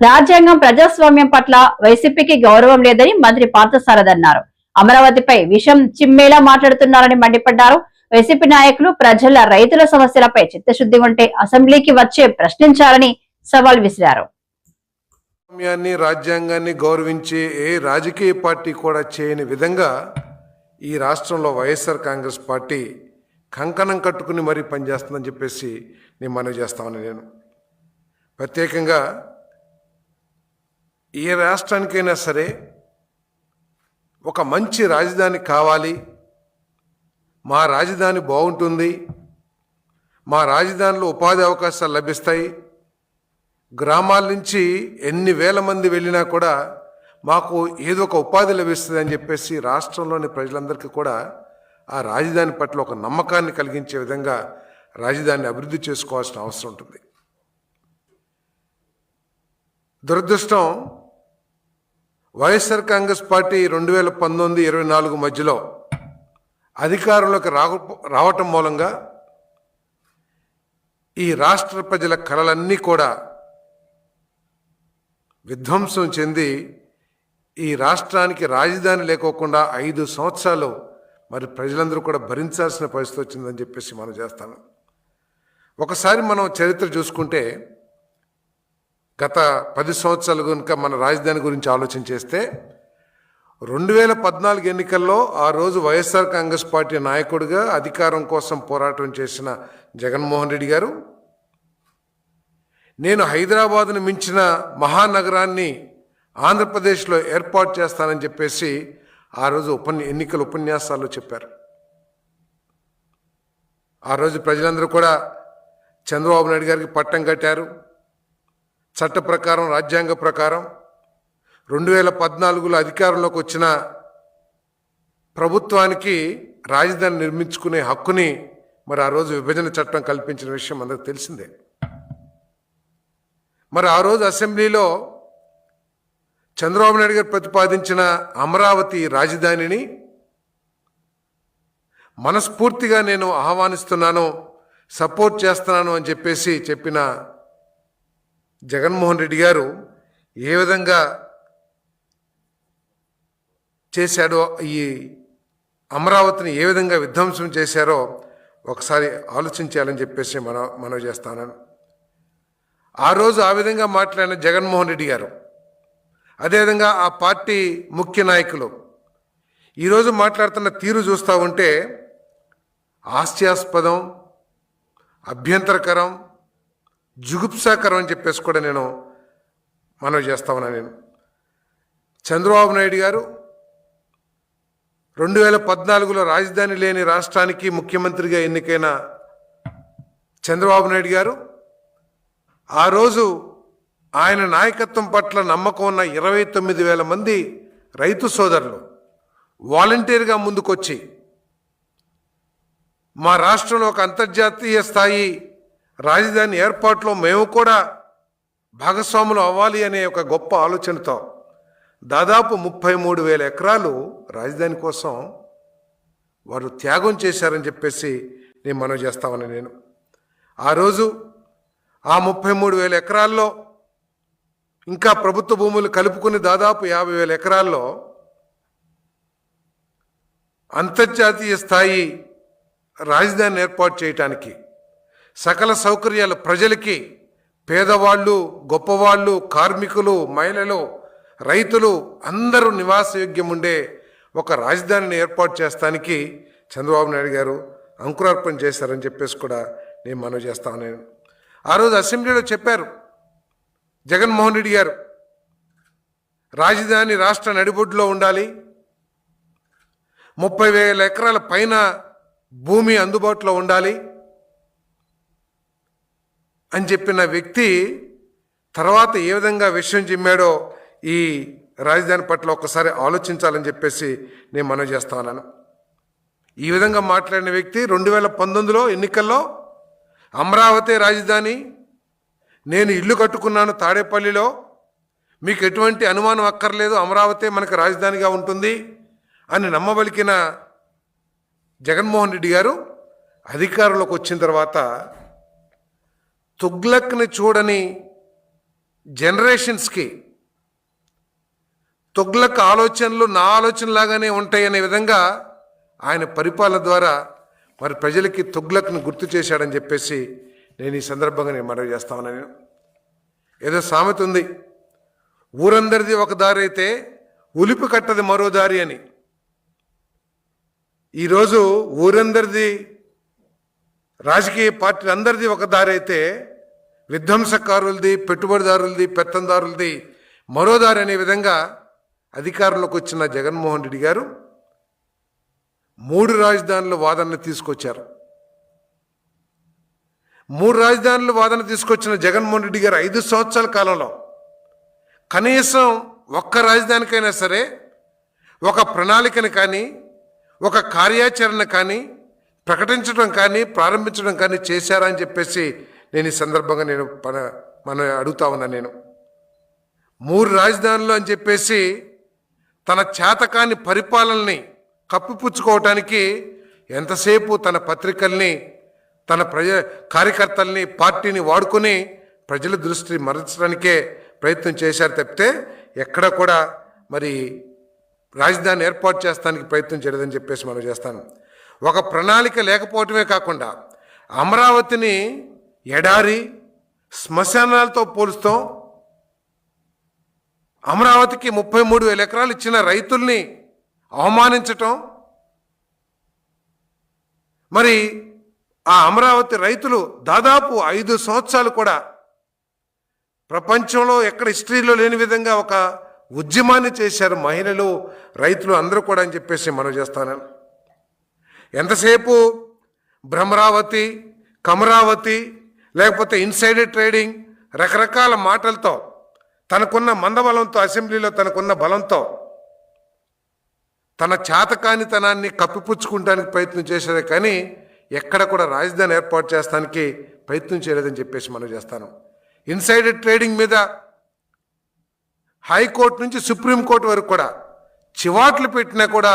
రాజ్యాంగం ప్రజాస్వామ్యం పట్ల వైసీపీకి గౌరవం లేదని మంత్రి పార్థసారథి అన్నారు. అమరావతిపై విషం చిమ్మేలా మాట్లాడుతున్నారని మండిపడ్డారు. వైసీపీ నాయకులు ప్రజల రైతుల సమస్యలపై చిత్తశుద్ధి ఉంటే అసెంబ్లీకి వచ్చే ప్రశ్నించాలని సవాల్ విసిరారు. రాజ్యాంగాన్ని గౌరవించే ఏ రాజకీయ పార్టీ కూడా చేయని విధంగా ఈ రాష్ట్రంలో వైఎస్ఆర్ కాంగ్రెస్ పార్టీ కంకణం కట్టుకుని మరీ పనిచేస్తుందని చెప్పేసి నేను మనవి చేస్తామని నేను. ప్రత్యేకంగా ఏ రాష్ట్రానికైనా సరే ఒక మంచి రాజధాని కావాలి. మా రాజధాని బాగుంటుంది. మా రాజధానిలో ఉపాధి అవకాశాలు లభిస్తాయి. గ్రామాల నుంచి ఎన్ని వేల మంది వెళ్ళినా కూడా మాకు ఏదో ఒక ఉపాధి లభిస్తుంది అని చెప్పేసి రాష్ట్రంలోని ప్రజలందరికీ కూడా ఆ రాజధాని పట్ల ఒక నమ్మకాన్ని కలిగించే విధంగా రాజధానిని అభివృద్ధి చేసుకోవాల్సిన అవసరం ఉంటుంది. దురదృష్టం వైఎస్ఆర్ కాంగ్రెస్ పార్టీ రెండు వేల పంతొమ్మిది ఇరవై నాలుగు మధ్యలో అధికారంలోకి రాక రావటం మూలంగా ఈ రాష్ట్ర ప్రజల కళలన్నీ కూడా విధ్వంసం చెంది ఈ రాష్ట్రానికి రాజధాని లేకోకుండా ఐదు సంవత్సరాలు మరి ప్రజలందరూ కూడా భరించాల్సిన పరిస్థితి వచ్చిందని చెప్పేసి మనం చేస్తాను. ఒకసారి మనం చరిత్ర చూసుకుంటే గత పది సంవత్సరాలు కనుక మన రాజధాని గురించి ఆలోచన చేస్తే రెండు వేల పద్నాలుగు ఎన్నికల్లో ఆ రోజు వైఎస్ఆర్ కాంగ్రెస్ పార్టీ నాయకుడిగా అధికారం కోసం పోరాటం చేసిన జగన్మోహన్ రెడ్డి గారు నేను హైదరాబాద్ను మించిన మహానగరాన్ని ఆంధ్రప్రదేశ్లో ఏర్పాటు చేస్తానని చెప్పేసి ఆ రోజు ఉపన్య ఎన్నికల ఉపన్యాసాల్లో చెప్పారు. ఆ రోజు ప్రజలందరూ కూడా చంద్రబాబు నాయుడు గారికి పట్టం కట్టారు. చట్ట ప్రకారం రాజ్యాంగ ప్రకారం రెండు వేల పద్నాలుగులో అధికారంలోకి వచ్చిన ప్రభుత్వానికి రాజధాని నిర్మించుకునే హక్కుని మరి ఆ రోజు విభజన చట్టం కల్పించిన విషయం అందరికి తెలిసిందే. మరి ఆ రోజు అసెంబ్లీలో చంద్రబాబు నాయుడు గారు ప్రతిపాదించిన అమరావతి రాజధానిని మనస్ఫూర్తిగా నేను ఆహ్వానిస్తున్నాను సపోర్ట్ చేస్తున్నాను అని చెప్పేసి చెప్పిన జగన్మోహన్ రెడ్డి గారు ఏ విధంగా చేశాడో ఈ అమరావతిని ఏ విధంగా విధ్వంసం చేశారో ఒకసారి ఆలోచించాలని చెప్పేసి మన మనవి చేస్తాను. ఆ రోజు ఆ విధంగా మాట్లాడిన జగన్మోహన్ రెడ్డి గారు అదేవిధంగా ఆ పార్టీ ముఖ్య నాయకులు ఈరోజు మాట్లాడుతున్న తీరు చూస్తూ ఉంటే హాస్యాస్పదం అభ్యంతరకరం జుగుప్సాకరం అని చెప్పేసి కూడా నేను మనవి చేస్తా ఉన్నా నేను. చంద్రబాబు నాయుడు గారు రెండు వేల పద్నాలుగులో రాజధాని లేని రాష్ట్రానికి ముఖ్యమంత్రిగా ఎన్నికైన చంద్రబాబు నాయుడు గారు ఆ రోజు ఆయన నాయకత్వం పట్ల నమ్మకం ఉన్న ఇరవై తొమ్మిది వేల మంది రైతు సోదరులు వాలంటీర్గా ముందుకొచ్చి మా రాష్ట్రంలో ఒక అంతర్జాతీయ స్థాయి రాజధాని ఏర్పాటులో మేము కూడా భాగస్వాములు అవ్వాలి అనే ఒక గొప్ప ఆలోచనతో దాదాపు ముప్పై మూడు వేల ఎకరాలు రాజధాని కోసం వారు త్యాగం చేశారని చెప్పేసి నేను మనం చేస్తామని నేను. ఆ రోజు ఆ ముప్పై మూడు వేల ఎకరాల్లో ఇంకా ప్రభుత్వ భూములు కలుపుకుని దాదాపు యాభై వేల ఎకరాల్లో అంతర్జాతీయ స్థాయి రాజధాని ఏర్పాటు చేయటానికి సకల సౌకర్యాలు ప్రజలకి పేదవాళ్ళు గొప్పవాళ్ళు కార్మికులు మహిళలు రైతులు అందరూ నివాసయోగ్యం ఉండే ఒక రాజధానిని ఏర్పాటు చేస్తానికి చంద్రబాబు నాయుడు గారు అంకురార్పణ చేశారని చెప్పేసి కూడా నేను మనవి చేస్తాను నేను ఆ రోజు అసెంబ్లీలో చెప్పారు జగన్మోహన్ రెడ్డి గారు రాజధాని రాష్ట్ర నడిబొడ్డులో ఉండాలి ముప్పై వేల ఎకరాల పైన భూమి అందుబాటులో ఉండాలి అని చెప్పిన వ్యక్తి తర్వాత ఏ విధంగా విషయం చిమ్మాడో ఈ రాజధాని పట్ల ఒక్కసారి ఆలోచించాలని చెప్పేసి నేను మనవి చేస్తా ఈ విధంగా మాట్లాడిన వ్యక్తి రెండు వేల పంతొమ్మిదిలో ఎన్నికల్లో అమరావతి రాజధాని నేను ఇల్లు కట్టుకున్నాను తాడేపల్లిలో మీకు ఎటువంటి అనుమానం అక్కర్లేదు అమరావతి మనకు రాజధానిగా ఉంటుంది అని నమ్మబలికిన జగన్మోహన్ రెడ్డి గారు అధికారంలోకి వచ్చిన తర్వాత తుగ్లక్ని చూడని జనరేషన్స్కి తుగ్లక్ ఆలోచనలు నా ఆలోచనలాగానే ఉంటాయనే విధంగా ఆయన పరిపాలన ద్వారా మరి ప్రజలకి తుగ్లక్ని గుర్తు చేశాడని చెప్పేసి నేను ఈ సందర్భంగా నేను మనవి చేస్తామని నేను. ఏదో సామెత ఉంది. ఊరందరిది ఒక దారి అయితే ఉలిపి కట్టది మరో దారి అని. ఈరోజు ఊరందరిది రాజకీయ పార్టీలు అందరిది ఒక దారి అయితే విధ్వంసకారులది పెట్టుబడిదారులది పెత్తందారులది మరోదారు అనే విధంగా అధికారంలోకి వచ్చిన జగన్మోహన్ రెడ్డి గారు మూడు రాజధానుల వాదనలు తీసుకొచ్చారు. మూడు రాజధానుల వాదన తీసుకొచ్చిన జగన్మోహన్ రెడ్డి గారు ఐదు సంవత్సరాల కాలంలో కనీసం ఒక్క రాజధానికైనా సరే ఒక ప్రణాళికను కానీ ఒక కార్యాచరణ కానీ ప్రకటించడం కానీ ప్రారంభించడం కానీ చేశారా అని చెప్పేసి నేను ఈ సందర్భంగా నేను పన మనం అడుగుతా ఉన్నా నేను. మూడు రాజధానులు అని చెప్పేసి తన చేతకాని పరిపాలనని కప్పిపుచ్చుకోవటానికి ఎంతసేపు తన పత్రికల్ని తన ప్రజ కార్యకర్తల్ని పార్టీని వాడుకొని ప్రజల దృష్టి మరల్చడానికే ప్రయత్నం చేశారు తప్పితే ఎక్కడ కూడా మరి రాజధాని ఏర్పాటు చేస్తానికి ప్రయత్నం చేయలేదని చెప్పేసి మనం చేస్తాను. ఒక ప్రణాళిక లేకపోవటమే కాకుండా అమరావతిని ఎడారి శ్మశానాలతో పోలుస్తాం అమరావతికి ముప్పై మూడు వేల ఎకరాలు ఇచ్చిన రైతుల్ని అవమానించటం. మరి ఆ అమరావతి రైతులు దాదాపు ఐదు సంవత్సరాలు కూడా ప్రపంచంలో ఎక్కడ హిస్టరీలో లేని విధంగా ఒక ఉద్యమాన్ని చేశారు మహిళలు రైతులు అందరూ కూడా అని చెప్పేసి మనం చేస్తాను. ఎంతసేపు భ్రమరావతి కమరావతి లేకపోతే ఇన్సైడర్ ట్రేడింగ్ రకరకాల మాటలతో తనకున్న మందబలంతో అసెంబ్లీలో తనకున్న బలంతో తన చేతకానితనాన్ని కప్పిపుచ్చుకుంటానికి ప్రయత్నం చేశారే కానీ ఎక్కడ కూడా రాజధాని ఏర్పాటు చేస్తానికి ప్రయత్నం చేయలేదని చెప్పేసి మనం చేస్తాను. ఇన్సైడర్ ట్రేడింగ్ మీద హైకోర్టు నుంచి సుప్రీంకోర్టు వరకు కూడా చివాట్లు పెట్టినా కూడా